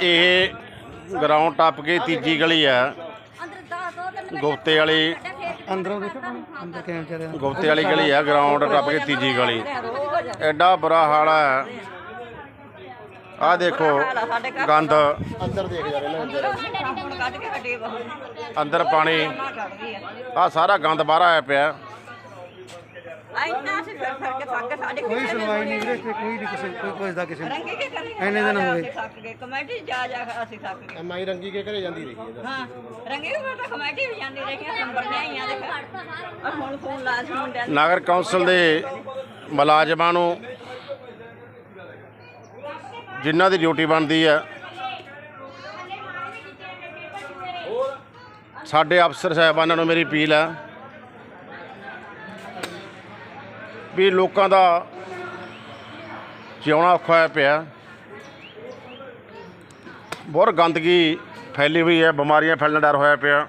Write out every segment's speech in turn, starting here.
ਇਹ ਗਰਾਊਂਡ ਟੱਪ ਕੇ ਤੀਜੀ ਗਲੀ ਆ। ਗੁਫਤੇ ਵਾਲੀ ਅੰਦਰੋਂ ਦੇਖੋ ਅੰਦਰ ਕਿਵੇਂ ਵਿਚਾਰੇ ਗੁਫਤੇ ਵਾਲੀ ਗਲੀ ਆ ਗਰਾਊਂਡ ਟੱਪ ਕੇ ਤੀਜੀ ਗਲੀ। ਐਡਾ ਬੁਰਾ ਹਾਲ ਆ। ਆ ਦੇਖੋ ਗੰਦ। ਅੰਦਰ ਦੇਖ ਜਾ ਰਹੇ ਅੰਦਰ ਪਾਣੀ। ਆ ਸਾਰਾ ਗੰਦ ਬਾਹਰ ਆਇਆ ਪਿਆ। ਕੋਈ ਸੁਣਵਾਈ ਨਹੀਂ ਵੀਰੇ ਇੱਥੇ ਕੋਈ ਨਹੀਂ ਕਿਸੇ ਕੋਈ ਪੁੱਛਦਾ ਕਿਸੇ ਨੂੰ। ਰੰਗੇ ਕੀ ਕਰੀ ਇੰਨੇ ਦਿਨ ਹੋ ਗਏ। ਥੱਕ ਗਏ ਕਮੇਟੀ ਜਾ ਜਾ ਕੇ ਅਸੀਂ ਥੱਕ ਗਏ। ਐਮਆਈ ਰੰਗੀ ਕੇ ਘਰੇ ਜਾਂਦੀ ਰਹੀ ਇਹਦਾ ਹਾਂ ਰੰਗੇ ਵੀ ਤਾਂ ਕਮੇਟੀ ਵੀ ਜਾਂਦੀ ਰਹੀ ਨੰਬਰ ਨਹੀਂ ਆ ਦੇਖ ਆ ਹੁਣ ਫੋਨ ਲਾ ਸੀ ਮੁੰਡਿਆਂ ਨੂੰ। ਨਗਰ ਕੌਂਸਲ ਦੇ ਮੁਲਾਜ਼ਮਾਂ ਨੂੰ ਜਿਨ੍ਹਾਂ ਦੀ ਡਿਊਟੀ ਬਣਦੀ ਆ ਸਾਡੇ ਅਫਸਰ ਸਾਹਿਬਾਨਾਂ ਨੂੰ ਮੇਰੀ ਅਪੀਲ ਆ ਵੀ ਲੋਕਾਂ ਦਾ ਜਿਉਣਾ ਔਖਾ ਹੋਇਆ ਪਿਆ। ਬਹੁਤ ਗੰਦਗੀ ਫੈਲੀ ਹੋਈ ਹੈ, ਬਿਮਾਰੀਆਂ ਫੈਲਣ ਦਾ ਡਰ ਹੋਇਆ ਪਿਆ।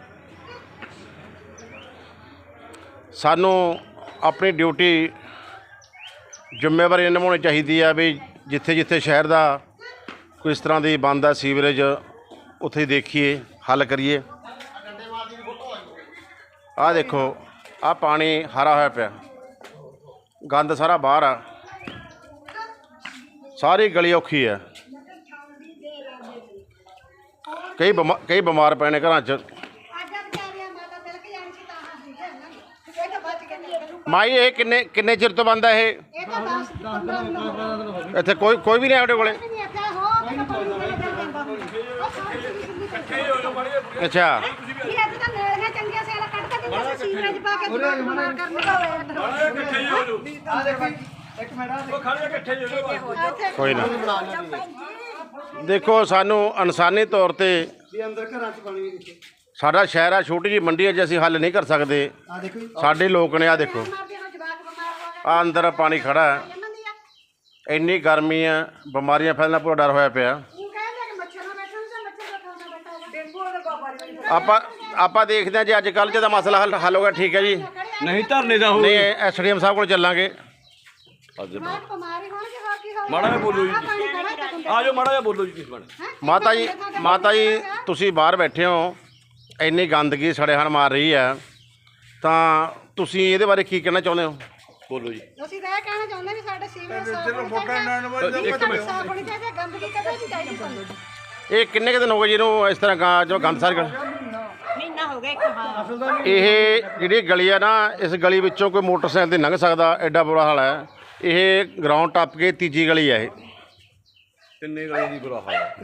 ਸਾਨੂੰ ਆਪਣੀ ਡਿਊਟੀ ਜ਼ਿੰਮੇਵਾਰੀ ਨਿਭਾਉਣੀ ਚਾਹੀਦੀ ਆ ਵੀ ਜਿੱਥੇ ਜਿੱਥੇ ਸ਼ਹਿਰ ਦਾ ਕੋਈ ਇਸ ਤਰ੍ਹਾਂ ਦੀ ਬੰਦ ਆ ਸੀਵਰੇਜ, ਉੱਥੇ ਦੇਖੀਏ, ਹੱਲ ਕਰੀਏ। ਆਹ ਦੇਖੋ, ਆਹ ਪਾਣੀ ਹਰਾ ਹੋਇਆ ਪਿਆ। ਗੰਦ ਸਾਰਾ ਬਾਹਰ ਆ। ਸਾਰੀ ਗਲੀ ਔਖੀ ਆ। ਕਈ ਬਿਮਾ, ਕਈ ਬਿਮਾਰ ਪਏ ਨੇ ਘਰਾਂ 'ਚ। ਮਾਈ, ਇਹ ਕਿੰਨੇ ਕਿੰਨੇ ਚਿਰ ਤੋਂ ਬੰਦ ਆ ਇਹ? ਇੱਥੇ ਕੋਈ ਕੋਈ ਵੀ ਨਹੀਂ ਆਡੇ ਕੋਲੇ? ਅੱਛਾ। ਕੋਈ ਨਾ। ਦੇਖੋ। ਸਾਨੂੰ ਇਨਸਾਨੀ ਤੌਰ ਤੇ ਵੀ ਅੰਦਰ ਘਰਾਂ 'ਚ ਪਾਣੀ ਨਹੀਂ ਸਾਡਾ ਸ਼ਹਿਰ ਆ ਛੋਟੀ ਜੀ ਮੰਡੀ ਹੈ ਜੇ ਅਸੀਂ ਹੱਲ ਨਹੀਂ ਕਰ ਸਕਦੇ। ਆ ਦੇਖੋ ਜੀ ਸਾਡੇ ਲੋਕ ਨੇ ਆ ਦੇਖੋ। ਆ ਅੰਦਰ ਪਾਣੀ ਖੜਾ ਹੈ। ਇੰਨੀ ਗਰਮੀ ਆ ਬਿਮਾਰੀਆਂ ਫੈਲਣ ਪੂਰਾ ਡਰ ਹੋਇਆ ਪਿਆ। ਆਪਾਂ ਆਪਾਂ ਦੇਖਦੇ ਹਾਂ ਜੇ ਅੱਜ ਕੱਲ੍ਹ ਜਿਹਦਾ ਮਸਲਾ ਹੱਲ ਹੱਲ ਹੋ ਗਿਆ ਠੀਕ ਹੈ ਜੀ। ਨਹੀਂ ਧਰਨੇ ਦਾ ਨਹੀਂ ਐਸਡੀਐਮ ਸਾਹਿਬ ਕੋਲ ਚੱਲਾਂਗੇ। ਮਾੜਾ ਜਿਹਾ ਬੋਲੋ ਜੀ। ਆ ਜਾਓ ਮਾੜਾ ਜਿਹਾ ਬੋਲੋ ਜੀ ਕਿਸ ਬਣ। ਮਾਤਾ ਜੀ ਮਾਤਾ ਜੀ ਤੁਸੀਂ ਬਾਹਰ ਬੈਠੇ ਹੋ ਇੰਨੀ ਗੰਦਗੀ ਸੜੇ ਹਣ ਮਾਰ ਰਹੀ ਹੈ ਤਾਂ ਤੁਸੀਂ ਇਹਦੇ ਬਾਰੇ ਕੀ ਕਹਿਣਾ ਚਾਹੁੰਦੇ ਹੋ? ਬੋਲੋ ਜੀ। ਅਸੀਂ ਤਾਂ ਇਹ ਕਹਿਣਾ ਚਾਹੁੰਦੇ ਵੀ ਸਾਡੇ ਸੀਵਰੇਜ ਸਾਫ਼ ਹੋਣੀ ਚਾਹੀਦੀ ਹੈ ਸਾਫ਼ ਹੋਣੀ ਚਾਹੀਦੀ ਹੈ ਗੰਦਗੀ ਕਦੇ ਨਹੀਂ ਚਾਹੀਦੀ ਸਾਨੂੰ। ਇਹ ਕਿੰਨੇ ਕੁ ਦਿਨ ਹੋ ਗਏ ਜੀ ਇਹਨੂੰ ਇਸ ਤਰ੍ਹਾਂ ਗਾਂ ਜੋ ਗੰਦ ਸਾਰ ਮਹੀਨਾ ਹੋ ਗਿਆ ਇੱਕ ਹਾਂ। ਇਹ ਜਿਹੜੀ ਗਲੀ ਆ ਨਾ ਇਸ ਗਲੀ ਵਿੱਚੋਂ ਕੋਈ ਮੋਟਰਸਾਈਕਲ ਤੇ ਲੰਘ ਸਕਦਾ ਐਡਾ ਬੁਰਾ ਹਾਲ ਹੈ ਇਹ ਗਰਾਊਂਡ ਟੱਪ ਕੇ ਤੀਜੀ ਗਲੀ ਹੈ ਇਹ। ਕਿੰਨੇ ਗਲੀ ਦੀ ਬੁਰਾ ਹਾਲ ਹੈ